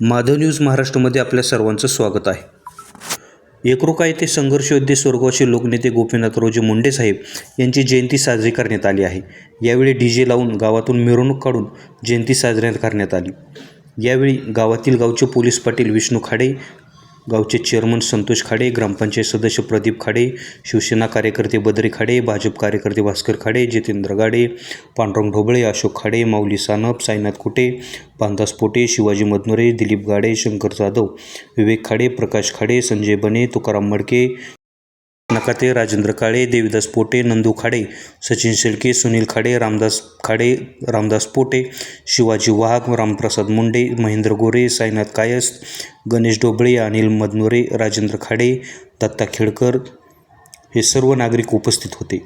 Madhav news महाराष्ट्रामध्ये आपल्या सर्वांचं स्वागत आहे. एकरोका येथे संघर्षयोद्धे स्वर्गवासी लोकनेते गोपीनाथरावजी मुंडे साहेब यांची जयंती साजरी करण्यात आली आहे. यावेळी डी जे लावून गावातून मिरवणूक काढून जयंती साजरी करण्यात आली. यावेळी गावातील गावचे पोलीस पाटील विष्णू खाडे गावचे चेअरमन संतोष खाडे ग्रामपंचायत सदस्य प्रदीप खाडे शिवसेना कार्यकर्ते बद्री खाडे भाजप कार्यकर्ते भास्कर खाडे जितेंद्र गाडे पांडुरंग ढोबळे अशोक खाडे माऊली सानप साईनाथ कुटे पांदास पोटे शिवाजी मधनोरे दिलीप गाडे शंकर जाधव विवेक खाडे प्रकाश खाडे संजय बने तुकाराम मडके नकाते राजेंद्र काळे देवीदास पोटे नंदू खाडे सचिन शेळके सुनील खाडे रामदास खाडे रामदास पोटे शिवाजी वाघ रामप्रसाद मुंडे महेंद्र गोरे साईनाथ कायस गणेश डोबळे अनिल मदनोरे राजेंद्र खाडे दत्ता खेडकर हे सर्व नागरिक उपस्थित होते.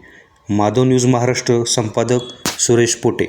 माधव न्यूज महाराष्ट्र संपादक सुरेश पोटे.